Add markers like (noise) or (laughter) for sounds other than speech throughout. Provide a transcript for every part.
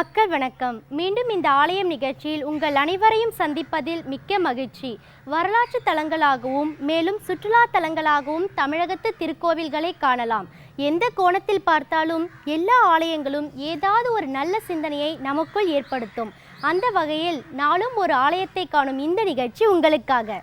மக்கள் வணக்கம். மீண்டும் இந்த ஆலயம் நிகழ்ச்சியில் உங்கள் அனைவரையும் சந்திப்பதில் மிக்க மகிழ்ச்சி. வரலாற்று தலங்களாகவும் மேலும் சுற்றுலா தலங்களாகவும் தமிழகத்து திருக்கோவில்களை காணலாம். எந்த கோணத்தில் பார்த்தாலும் எல்லா ஆலயங்களும் ஏதாவது ஒரு நல்ல சிந்தனையை நமக்குள் ஏற்படுத்தும். அந்த வகையில் நாளும் ஒரு ஆலயத்தை காணும் இந்த நிகழ்ச்சி உங்களுக்காக.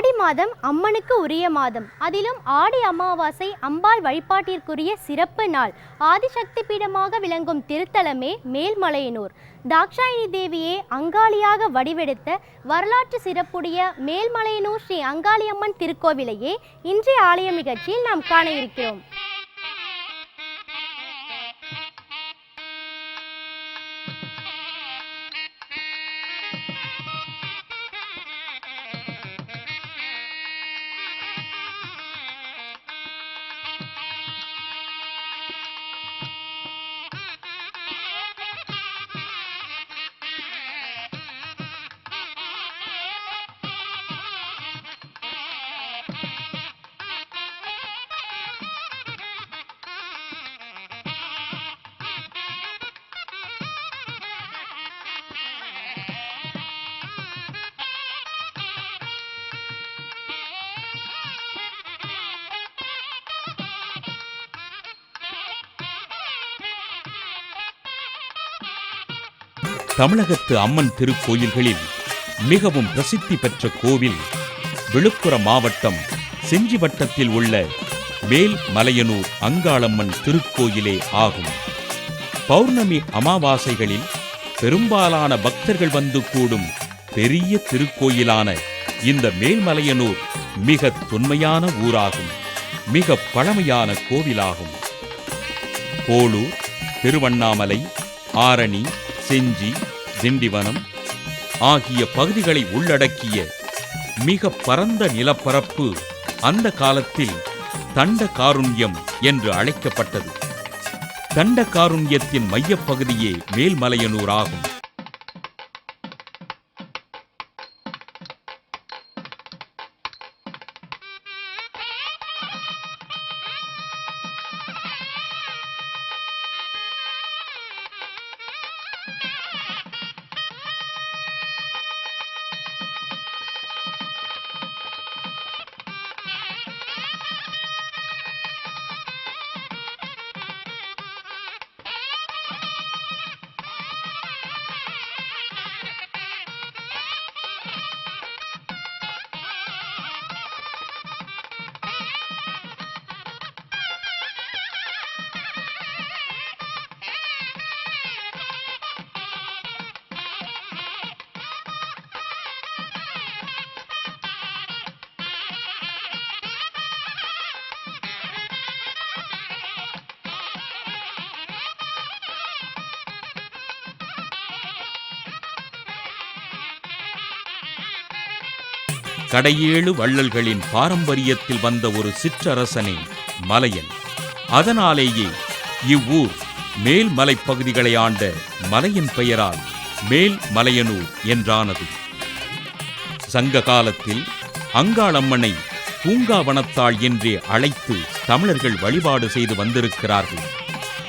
ஆடி மாதம் அம்மனுக்கு உரிய மாதம். அதிலும் ஆடி அமாவாசை அம்பாள் வழிபாட்டிற்குரிய சிறப்பு நாள். ஆதிசக்தி பீடமாக விளங்கும் திருத்தலமே மேல்மலையனூர். தாக்ஷாயினி தேவியே அங்காளியாக வடிவெடுத்த வரலாற்று சிறப்புடைய மேல்மலையனூர் ஸ்ரீ அங்காளியம்மன் திருக்கோவிலையே இன்றைய ஆலய நிகழ்ச்சியில் நாம் காண இருக்கிறோம். தமிழகத்து அம்மன் திருக்கோயில்களில் மிகவும் பிரசித்தி பெற்ற கோவில் விழுப்புரம் மாவட்டம் செஞ்சி வட்டத்தில் உள்ள மேல் மலையனூர் அங்காளம்மன் திருக்கோயிலே ஆகும். பௌர்ணமி அமாவாசைகளில் பெரும்பாலான பக்தர்கள் வந்து கூடும் பெரிய திருக்கோயிலான இந்த மேல்மலையனூர் மிக தொன்மையான ஊராகும் மிக பழமையான கோவிலாகும். போலூர் திருவண்ணாமலை ஆரணி செஞ்சி திண்டிவனம் ஆகிய பகுதிகளை உள்ளடக்கிய மிக பரந்த நிலப்பரப்பு அந்த காலத்தில் தண்ட காருண்யம் என்று அழைக்கப்பட்டது. தண்ட காருண்யத்தின் மையப்பகுதியே மேல்மலையனூர் ஆகும். கடையேழு வள்ளல்களின் பாரம்பரியத்தில் வந்த ஒரு சிற்றரசனே மலையன். அதனாலேயே இவ்வூர் மேல் மலைப்பகுதிகளை ஆண்ட மலையின் பெயரால் மேல் மலையனூர் என்றானது. சங்க காலத்தில் அங்காளம்மனை பூங்காவனத்தாள் என்றே அழைத்து தமிழர்கள் வழிபாடு செய்து வந்திருக்கிறார்கள்.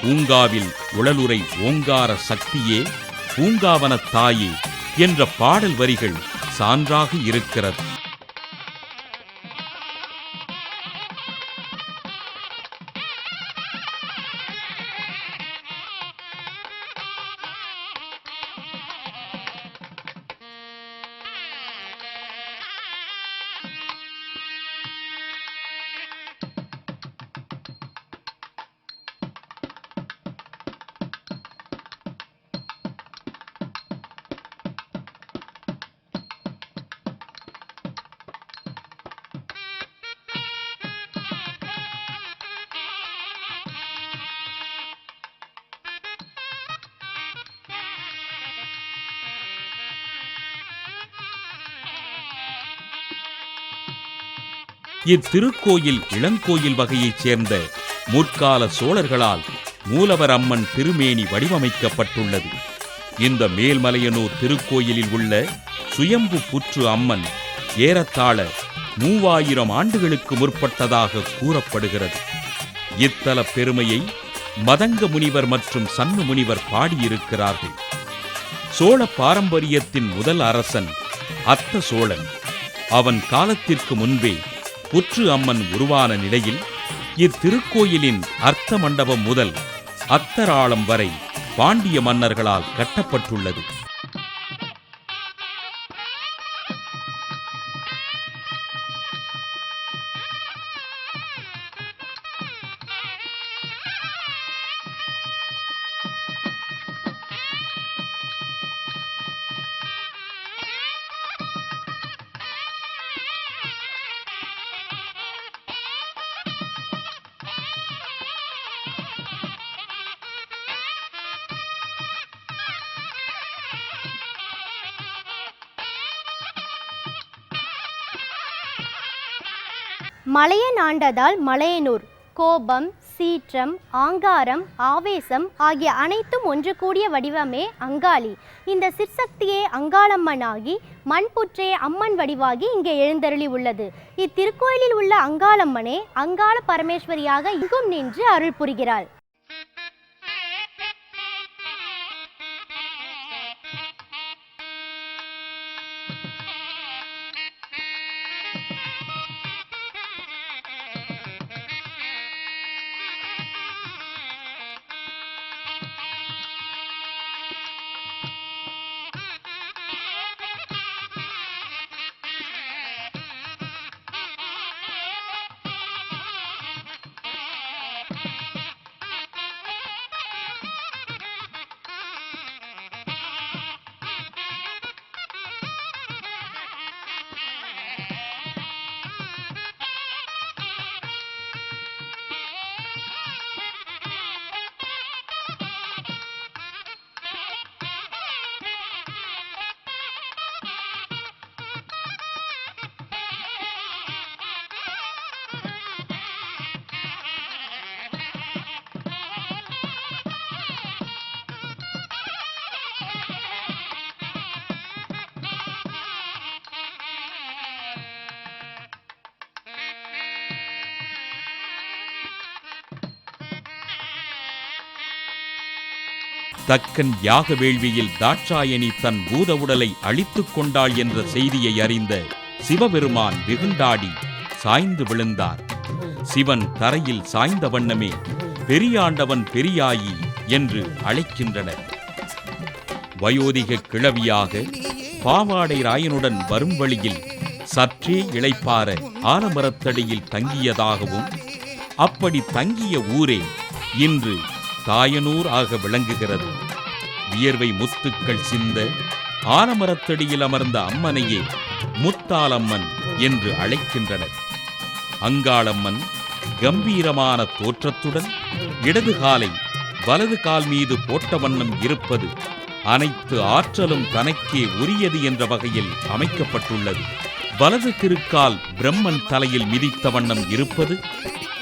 பூங்காவில் உழலுரை ஓங்கார சக்தியே பூங்காவனத் தாயே என்ற பாடல் வரிகள் சான்றாக இருக்கிறது. இத்திருக்கோயில் இளங்கோயில் வகையைச் சேர்ந்த முற்கால சோழர்களால் மூலவர் அம்மன் திருமேனி வடிவமைக்கப்பட்டுள்ளது. இந்த மேல்மலையனூர் திருக்கோயிலில் உள்ள சுயம்பு புற்று அம்மன் ஏறத்தாழ மூவாயிரம் ஆண்டுகளுக்கு முற்பட்டதாக கூறப்படுகிறது. இத்தல பெருமையை மதங்க முனிவர் மற்றும் சன்னு முனிவர் பாடியிருக்கிறார்கள். சோழ பாரம்பரியத்தின் முதல் அரசன் அத்த சோழன். அவன் காலத்திற்கு முன்பே புற்று அம்மன் உருவான நிலையில் இத்திருக்கோயிலின் அர்த்த மண்டபம் முதல் அத்தராளம் வரை பாண்டிய மன்னர்களால் கட்டப்பட்டுள்ளது. மலையன் ஆண்டதால் மலையனூர் கோபம் சீற்றம் ஆங்காரம் ஆவேசம் ஆகிய அனைத்தும் ஒன்று கூடிய வடிவமே அங்காளி. இந்த சிற்சக்தியே அங்காளம்மனாகி மண்புற்றே அம்மன் வடிவாகி இங்கே எழுந்தருளி உள்ளது. இத்திருக்கோயிலில் உள்ள அங்காளம்மனே அங்காள பரமேஸ்வரியாக இங்கும் நின்று அருள் புரிகிறாள். தக்கன் யாக வேள்வியில் தாட்சாயணி தன் பூத உடலை அழித்துக் கொண்டாள் என்ற செய்தியை அறிந்த சிவபெருமான் வெகுண்டாடி சாய்ந்து விழுந்தார். சிவன் தரையில் சாய்ந்த வண்ணமே பெரியாண்டவன் பெரியாயி என்று அழைக்கின்றனர். வயோதிக கிழவியாக பாவாடை ராயனுடன் வரும் வழியில் சற்றே இளைப்பாற ஆலமரத்தடியில் தங்கியதாகவும் அப்படி தங்கிய ஊரே இன்று தாயனூர் ஆக விளங்குகிறது. வியர்வை முத்துக்கள் சிந்த ஆலமரத்தடியில் அமர்ந்த அம்மனையே முத்தாலம்மன் என்று அழைக்கின்றனர். அங்காளம்மன் கம்பீரமான தோற்றத்துடன் இடது காலை வலது கால் மீது போட்ட வண்ணம் இருப்பது அனைத்து ஆற்றலும் தனக்கே உரியது என்ற வகையில் அமைக்கப்பட்டுள்ளது. வலது திருக்கால் பிரம்மன் தலையில் மிதித்த வண்ணம் இருப்பது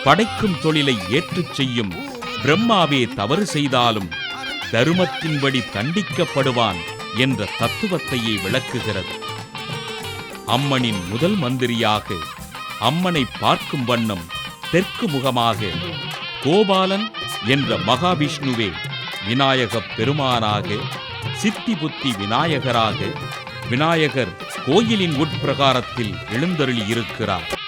படைக்கும் தொழிலை ஏற்றுச் செய்யும் பிரம்மாவே தவறு செய்தாலும் தருமத்தின்படி தண்டிக்கப்படுவான் என்ற தத்துவத்தையே விளக்குகிறது. அம்மனின் முதல் மந்திரியாக அம்மனை பார்க்கும் வண்ணம் தெற்கு முகமாக கோபாலன் என்ற மகாவிஷ்ணுவே விநாயகப் பெருமானாக சித்தி புத்தி விநாயகராக விநாயகர் கோயிலின் உட்பிரகாரத்தில் எழுந்தருளி இருக்கிறார்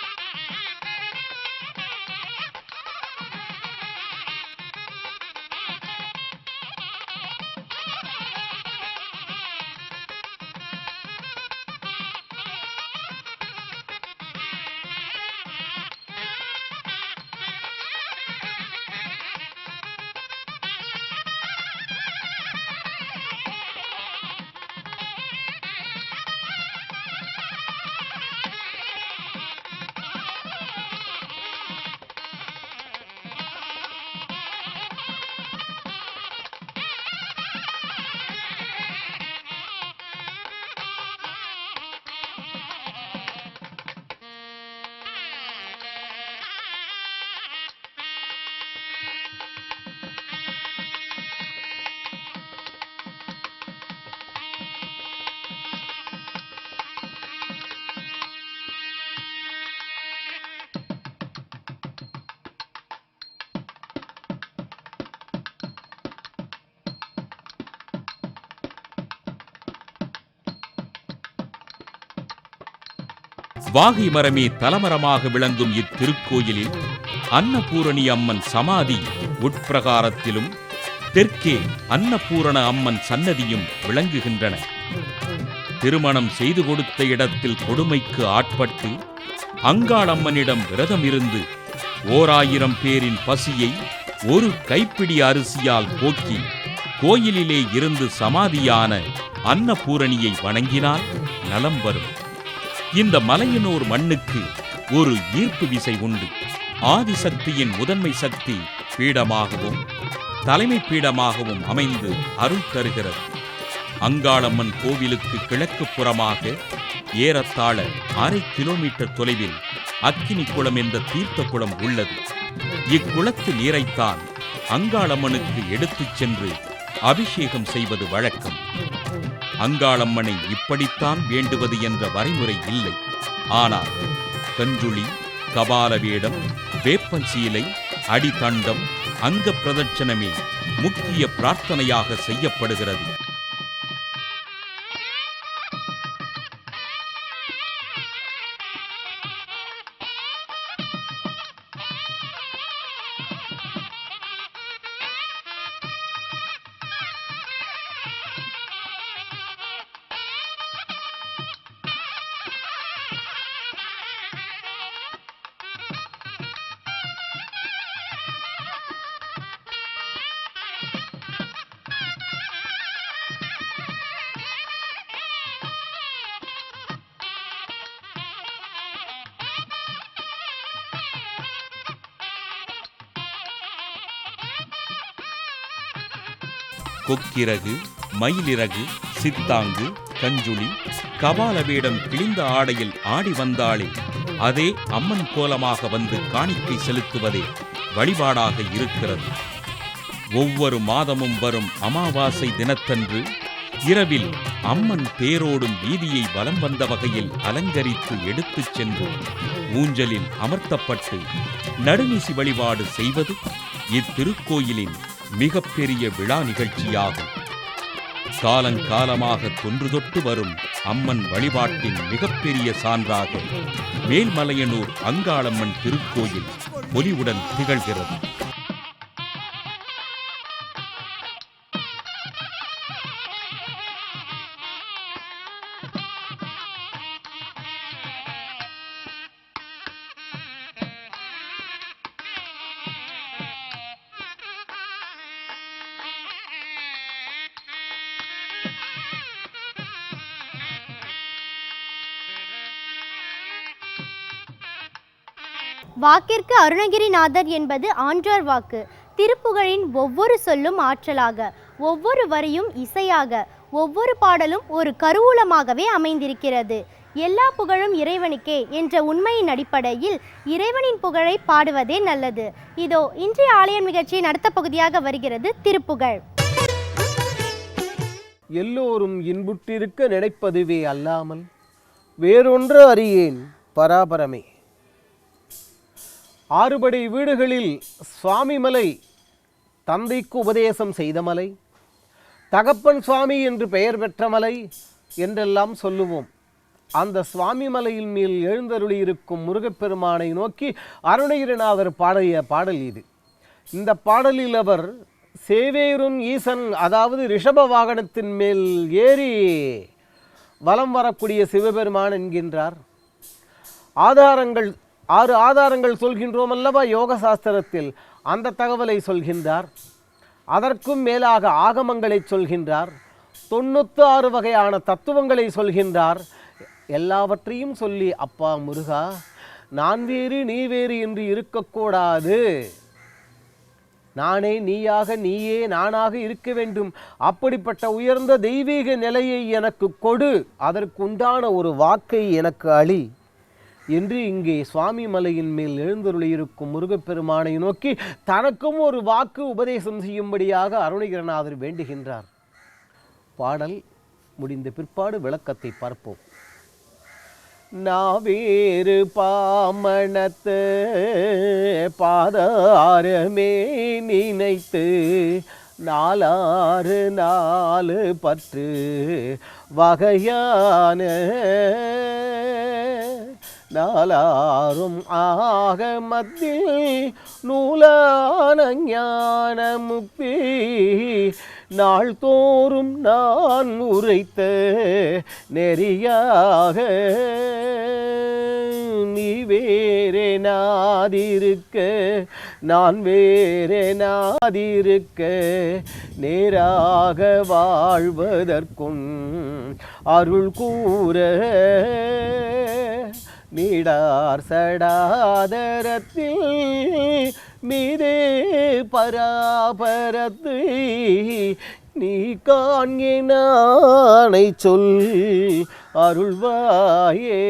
வாகை மரமே தலமரமாக விளங்கும் இத்திருக்கோயிலில் அன்னபூரணி அம்மன் சமாதி உட்பிரகாரத்திலும் தெற்கே அன்னபூரண அம்மன் சன்னதியும் விளங்குகின்றன. திருமணம் செய்து கொடுத்த இடத்தில் கொடுமைக்கு ஆட்பட்டு அங்காளம்மனிடம் விரதம் இருந்து ஓராயிரம் பேரின் பசியை ஒரு கைப்பிடி அரிசியால் போக்கி கோயிலிலே இருந்து சமாதியான அன்னபூரணியை வணங்கினால் நலம் வரும். இந்த மலையனூர் மண்ணுக்கு ஒரு ஈர்ப்பு விசை உண்டு. ஆதிசக்தியின் முதன்மை சக்தி பீடமாகவும் தலைமை பீடமாகவும் அமைந்து அருள் தருகிறது. அங்காளம்மன் கோவிலுக்கு கிழக்கு புறமாக ஏறத்தாழ அரை கிலோமீட்டர் தொலைவில் அக்கினி குளம் என்ற தீர்த்த குளம் உள்ளது. இக்குளத்து நீரைத்தான் அங்காளம்மனுக்கு எடுத்துச் சென்று அபிஷேகம் செய்வது வழக்கம். அங்காளம்மனை இப்படித்தான் வேண்டுவது என்ற வரைமுறை இல்லை. ஆனால் கஞ்சுளி கபால வேடம் வேப்பன் சீலை அடிதண்டம் அங்க பிரதட்சணமே முக்கிய பிரார்த்தனையாக செய்யப்படுகிறது. கொக்கிறகு மயிலிறகு சித்தாங்கு கஞ்சுளி கபால வேடம் கிழிந்த ஆடையில் ஆடி வந்தாளே. அதே அம்மன் கோலமாக வந்து காணிக்கை செலுத்துவதே வழிபாடாக இருக்கிறது. ஒவ்வொரு மாதமும் வரும் அமாவாசை தினத்தன்று இரவில் அம்மன் தேரோடும் வீதியை வலம் வந்த வகையில் அலங்கரித்து எடுத்துச் சென்று ஊஞ்சலில் அமர்த்தப்பட்டு நடுநிசி வழிபாடு செய்வது இத்திருக்கோயிலின் மிகப்பெரிய விழா நிகழ்ச்சியாகும். காலங்காலமாக தொன்று தொட்டு வரும் அம்மன் வழிபாட்டின் மிகப்பெரிய சான்றாக மேல்மலையனூர் அங்காளம்மன் திருக்கோயில் பொலிவுடன் திகழ்கிறது. வாக்கிற்கு அருணகிரிநாதர் என்பது ஆன்றோர் வாக்கு. திருப்புகழின் ஒவ்வொரு சொல்லும் ஆற்றலாக ஒவ்வொரு வரியும் இசையாக ஒவ்வொரு பாடலும் ஒரு கருவூலமாகவே அமைந்திருக்கிறது. எல்லா புகழும் இறைவனுக்கே என்ற உண்மையின் அடிப்படையில் இறைவனின் புகழை பாடுவதே நல்லது. இதோ இன்றைய ஆலயம் நிகழ்ச்சி நடத்த பகுதியாக வருகிறது திருப்புகழ். எல்லோரும் இன்புற்றிருக்க நினைப்பதுவே அல்லாமல் வேறொன்று அறியேன் பராபரமே. ஆறுபடை வீடுகளில் சுவாமி மலை தந்தைக்கு உபதேசம் செய்த மலை தகப்பன் சுவாமி என்று பெயர் பெற்ற மலை என்றெல்லாம் சொல்லுவோம். அந்த சுவாமி மலையின் மேல் எழுந்தருளியிருக்கும் முருகப்பெருமானை நோக்கி அருணகிரிநாதர் பாடிய பாடல் இது. இந்த பாடலில் அவர் சேவேருன் ஈசன் அதாவது ரிஷப வாகனத்தின் மேல் ஏறி வலம் வரக்கூடிய சிவபெருமான் என்கின்றார். ஆதாரங்கள் ஆறு ஆதாரங்கள் சொல்கின்றோம் அல்லவா யோக சாஸ்திரத்தில் அந்த தகவலை சொல்கின்றார். அதற்கும் மேலாக ஆகமங்களை சொல்கின்றார். தொண்ணூற்று ஆறு வகையான தத்துவங்களை சொல்கின்றார். எல்லாவற்றையும் சொல்லி அப்பா முருகா நான் வேறு நீ வேறு என்று இருக்கக்கூடாது. நானே நீயாக நீயே நானாக இருக்க வேண்டும். அப்படிப்பட்ட உயர்ந்த தெய்வீக நிலையை எனக்கு கொடு. அதற்குண்டான ஒரு வாக்கை எனக்கு அளி என்று இங்கே சுவாமி மலையின் மேல் எழுந்தருளியிருக்கும் முருகப்பெருமானை நோக்கி தனக்கும் ஒரு வாக்கு உபதேசம் செய்யும்படியாக அருணகிரநாதர் வேண்டுகின்றார். பாடல் முடிந்த பிற்பாடு விளக்கத்தை பார்ப்போம். நாவேறு பாமணத்து பாதாரமே நினைத்து நாலாறு நாலு பற்று வகையான நாலாரும் ஆக மத்தில் நூலான ஞான முக்தி நாள்தோறும் நான் உரைத்த நெறியாக நீ வேறே நாதிருக்க நான் வேறே நாதிருக்க நேராக வாழ்வதற்கும் அருள் கூற. நீடார் சடாதரத்தில் மீதே பராபரத்து நீ காண்கினானை சொல் அருள்வாயே.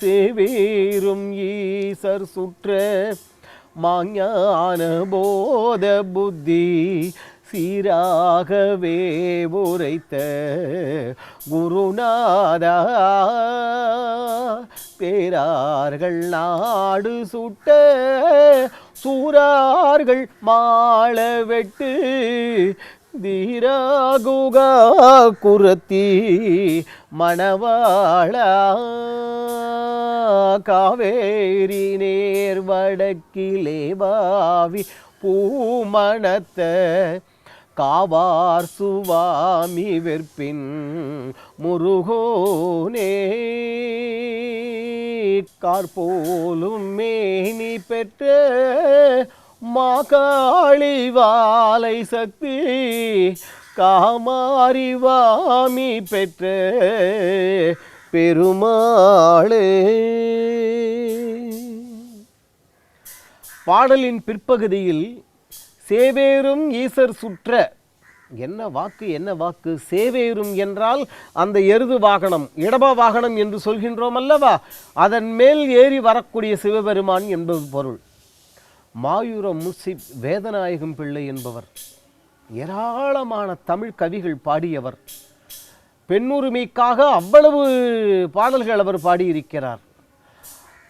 சேவேரும் ஈசர் சுற்ற மாஞான போத புத்தி சீராகவே உரைத்த குருநாதா. பேரார்கள் நாடு சுட்ட சூரார்கள் மாள வெட்டு தீராகுகா குரத்தி மணவாளா. காவேரி நேர் வடக்கிலே பாவி பூமணத்த காவார் சுவாமி வெற்பின் முருகோனே. கார்போலும் மேனி பெற்ற மாகாளி வாலை சக்தி காமாரி வாமி பெற்ற பெருமாளே. பாடலின் பிற்பகுதியில் சேவேரும் ஈசர் சுற்ற. என்ன வாக்கு என்ன வாக்கு? சேவேரும் என்றால் அந்த எருது வாகனம் இடப வாகனம் என்று சொல்கின்றோம் அல்லவா? அதன் மேல் ஏறி வரக்கூடிய சிவபெருமான் என்பது பொருள். மாயூர முசி வேதநாயகம் பிள்ளை என்பவர். ஏராளமான தமிழ் கவிகள் பாடியவர். பெண்ணுரிமைக்காக அவ்வளவு பாடல்கள் அவர் பாடியிருக்கிறார்.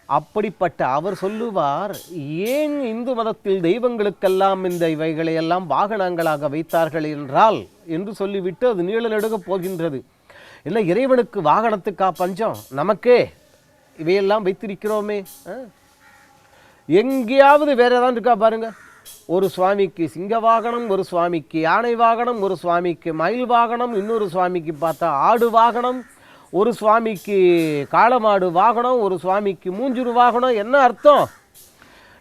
அப்படிப்பட்ட அவர் சொல்லுவார் ஏன் இந்து மதத்தில் தெய்வங்களுக்கெல்லாம் இந்த இவைகளை எல்லாம் வாகனங்களாக வைத்தார்கள் என்றால்? என்று சொல்லிவிட்டு அது நீள நெடுக போகின்றது. இல்லை இறைவனுக்கு வாகனத்துக்கா பஞ்சம்? நமக்கே இவையெல்லாம் வைத்திருக்கிறோமே. ஆ? எங்கேயாவது வேற ஏதாவது இருக்கா பாருங்க. ஒரு சுவாமிக்கு சிங்க வாகனம் ஒரு சுவாமிக்கு யானை வாகனம் ஒரு சுவாமிக்கு மயில் வாகனம் இன்னொரு சுவாமிக்கு பார்த்தா ஆடு வாகனம் ஒரு சுவாமிக்கு காளமாடு வாகனம் ஒரு சுவாமிக்கு மூஞ்சுரு வாகனம் என்ன அர்த்தம்?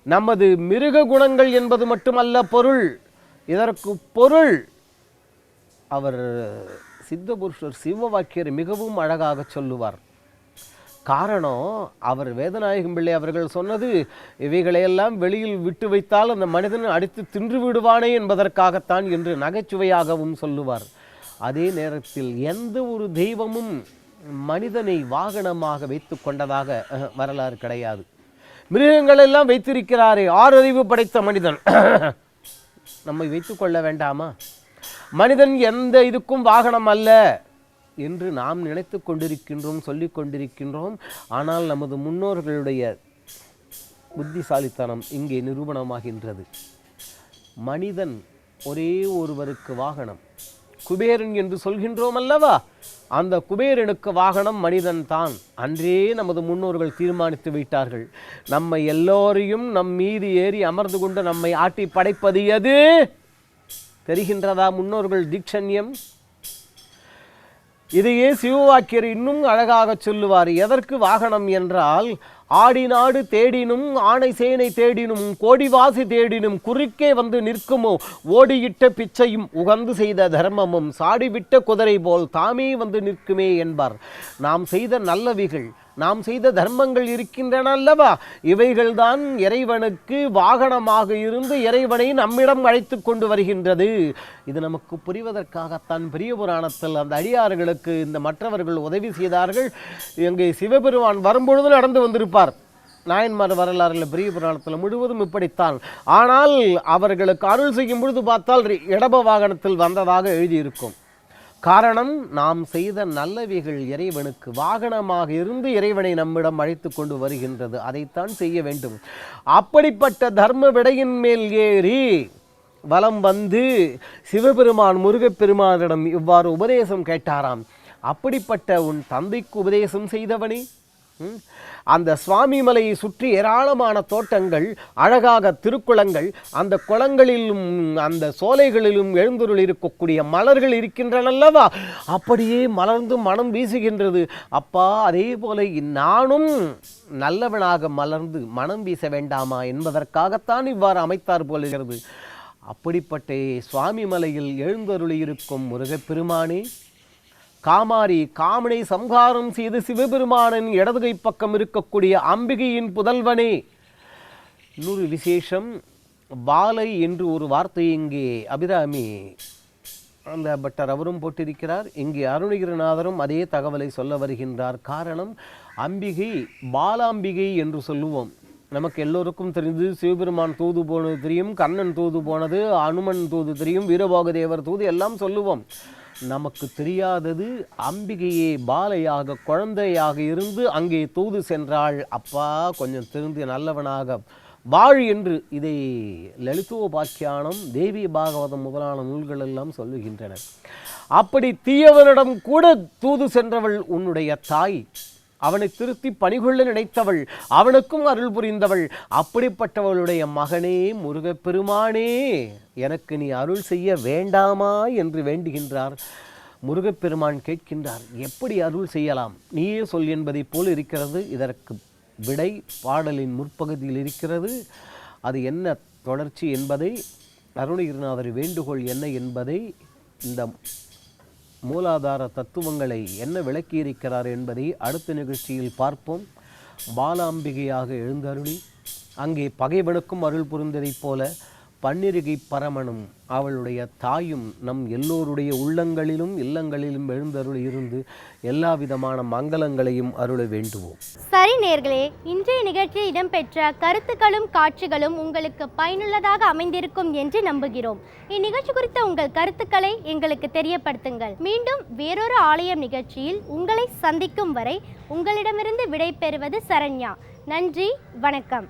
நமது மிருக குணங்கள் என்பது மட்டுமல்ல பொருள். இதற்கு பொருள். அவர் சித்த புருஷர் சிவ வாக்கியர் மிகவும் அழகாக சொல்லுவார். காரணம் அவர் வேதநாயகம் பிள்ளை அவர்கள் சொன்னது இவைகளையெல்லாம் வெளியில் விட்டு வைத்தால் அந்த மனிதன் அடித்து தின்று விடுவானே என்பதற்காகத்தான் என்று நகைச்சுவையாகவும் சொல்லுவார். அதே நேரத்தில் எந்த ஒரு தெய்வமும் மனிதனை வாகனமாக வைத்து கொண்டதாக வரலாறு கிடையாது. மிருகங்கள் எல்லாம் வைத்திருக்கிறாரே ஆறறிவு படைத்த மனிதன். (clears throat) நம்மை வைத்துக்கொள்ள வேண்டாமா? மனிதன் எந்த இதுக்கும் வாகனம் அல்ல என்று நாம் நினைத்து கொண்டிருக்கின்றோம் சொல்லிக் கொண்டிருக்கின்றோம். ஆனால் நமது முன்னோர்களுடைய புத்திசாலித்தனம் இங்கே நிரூபணமாகின்றது. மனிதன் ஒரே ஒருவருக்கு வாகனம். குபேரன் என்று சொல்கின்றோம் அல்லவா அந்த குபேரனுக்கு வாகனம் மனிதன் தான் அன்றே நமது முன்னோர்கள் தீர்மானித்து விட்டார்கள். நம்மை எல்லோரையும் நம் மீது ஏறி அமர்ந்து கொண்டு நம்மை ஆட்டி படைப்பது எது? தெரிகின்றதா முன்னோர்கள் தீட்சண்யம்? இதையே சிவவாக்கியர் இன்னும் அழகாக சொல்லுவார் எதற்கு வாகனம் என்றால் ஆடி நாடு தேடினும் ஆணை சேனை தேடினும் கோடிவாசி தேடினும் குறுக்கே வந்து நிற்குமோ? ஓடியிட்ட பிச்சையும் உகந்து செய்த தர்மமும் சாடிவிட்ட குதிரை போல் தாமே வந்து நிற்குமே என்பார். நாம் செய்த நல்லவிகள் நாம் செய்த தர்மங்கள் இருக்கின்றன அல்லவா? இவைகள்தான் இறைவனுக்கு வாகனமாக இருந்து இறைவனை நம்மிடம் அழைத்து கொண்டு வருகின்றது. இது நமக்கு புரிவதற்காகத்தான் பெரிய புராணத்தில் அந்த அடியார்களுக்கு இந்த மற்றவர்கள் உதவி செய்தார்கள். எங்கே சிவபெருமான் வரும்பொழுது நடந்து வந்திருப்பார். நாயன்மார் வரலாறுல பெரிய புராணத்தில் முழுவதும் இப்படித்தான். ஆனால் அவர்களுக்கு அருள் செய்யும் பொழுது பார்த்தால் இடப வாகனத்தில் வந்ததாக எழுதியிருக்கும். காரணம் நாம் செய்த நல்லவைகள் இறைவனுக்கு வாகனமாக இருந்து இறைவனை நம்மிடம் அழைத்து கொண்டு வருகின்றது. அதைத்தான் செய்ய வேண்டும். அப்படிப்பட்ட தர்ம விடையின் மேல் ஏறி வலம் வந்து சிவபெருமான் முருகப்பெருமானிடம் இவ்வாறு உபதேசம் கேட்டாராம். அப்படிப்பட்ட உன் தந்தைக்கு உபதேசம் செய்தவனே? அந்த சுவாமி மலையை சுற்றி ஏராளமான தோட்டங்கள் அழகாக திருக்குளங்கள் அந்த குளங்களிலும் அந்த சோலைகளிலும் எழுந்துருள் இருக்கக்கூடிய மலர்கள் இருக்கின்றன அல்லவா? அப்படியே மலர்ந்து மனம் வீசுகின்றது. அப்பா அதே போல நானும் நல்லவனாக மலர்ந்து மனம் வீச வேண்டாமா என்பதற்காகத்தான் இவ்வாறு அமைத்தார் போலுகிறது அப்படிப்பட்ட சுவாமி மலையில் எழுந்தருளி இருக்கும் முருகப்பெருமானே காமாரி காமனை சம்ஹாரம் செய்து சிவபெருமானின் இடதுகை பக்கம் இருக்கக்கூடிய அம்பிகையின் புதல்வனே. இன்னொரு விசேஷம் பாலை என்று ஒரு வார்த்தை இங்கே அபிராமி அந்த பட்டர் அவரும் போட்டிருக்கிறார். இங்கே அருணகிரிநாதரும் அதே தகவலை சொல்ல வருகின்றார். காரணம் அம்பிகை பாலாம்பிகை என்று சொல்லுவோம். நமக்கு எல்லோருக்கும் தெரிந்து சிவபெருமான் தூது போனது தெரியும் கண்ணன் தூது போனது அனுமன் தூது தெரியும் வீரபாக தேவர் தூது எல்லாம் சொல்லுவோம். நமக்கு தெரியாதது அம்பிகையே பாலையாக குழந்தையாக இருந்து அங்கே தூது சென்றாள். அப்பா கொஞ்சம் திருந்தி நல்லவனாக. வாழ் என்று இதை லலிதோபாக்கியானம் தேவி பாகவதம் முதலான நூல்கள் எல்லாம் சொல்லுகின்றன. அப்படி தீயவனிடம் கூட தூது சென்றவள் உன்னுடைய தாய். அவனை திருத்தி பணிகொள்ள நினைத்தவள் அவனுக்கும் அருள் புரிந்தவள். அப்படிப்பட்டவளுடைய மகனே முருகப்பெருமானே எனக்கு நீ அருள் செய்ய வேண்டாமா என்று வேண்டுகின்றார். முருகப்பெருமான் கேட்கின்றார் எப்படி அருள் செய்யலாம்? நீயே சொல் என்பதைப் போல் இருக்கிறது. இதற்கு விடை பாடலின் முற்பகுதியில் இருக்கிறது. அது என்ன தொடர்ச்சி என்பதை அருணகிரிநாதர் வேண்டுகோள் என்ன என்பதை இந்த மூலாதார தத்துவங்களை என்ன விளக்கியிருக்கிறார் என்பதை அடுத்த நிகழ்ச்சியில் பார்ப்போம். பாலாம்பிகையாக எழுந்தருளி அங்கே பகைவனுக்கும் அருள் புரிந்ததைப் போல பன்னிருகை பரமனும் அவளுடைய தாயும் நம் எல்லோருடைய உள்ளங்களிலும் இல்லங்களிலும் எழுந்தருள் இருந்து எல்லா விதமான மங்களங்களையும் அருள வேண்டுவோம். சரி நேர்களே இன்றைய நிகழ்ச்சியில் இடம்பெற்ற கருத்துக்களும் காட்சிகளும் உங்களுக்கு பயனுள்ளதாக அமைந்திருக்கும் என்று நம்புகிறோம். இந்நிகழ்ச்சி குறித்த உங்கள் கருத்துக்களை எங்களுக்கு தெரியப்படுத்துங்கள். மீண்டும் வேறொரு ஆலயம் நிகழ்ச்சியில் உங்களை சந்திக்கும் வரை உங்களிடமிருந்து விடை பெறுவது சரண்யா. நன்றி வணக்கம்.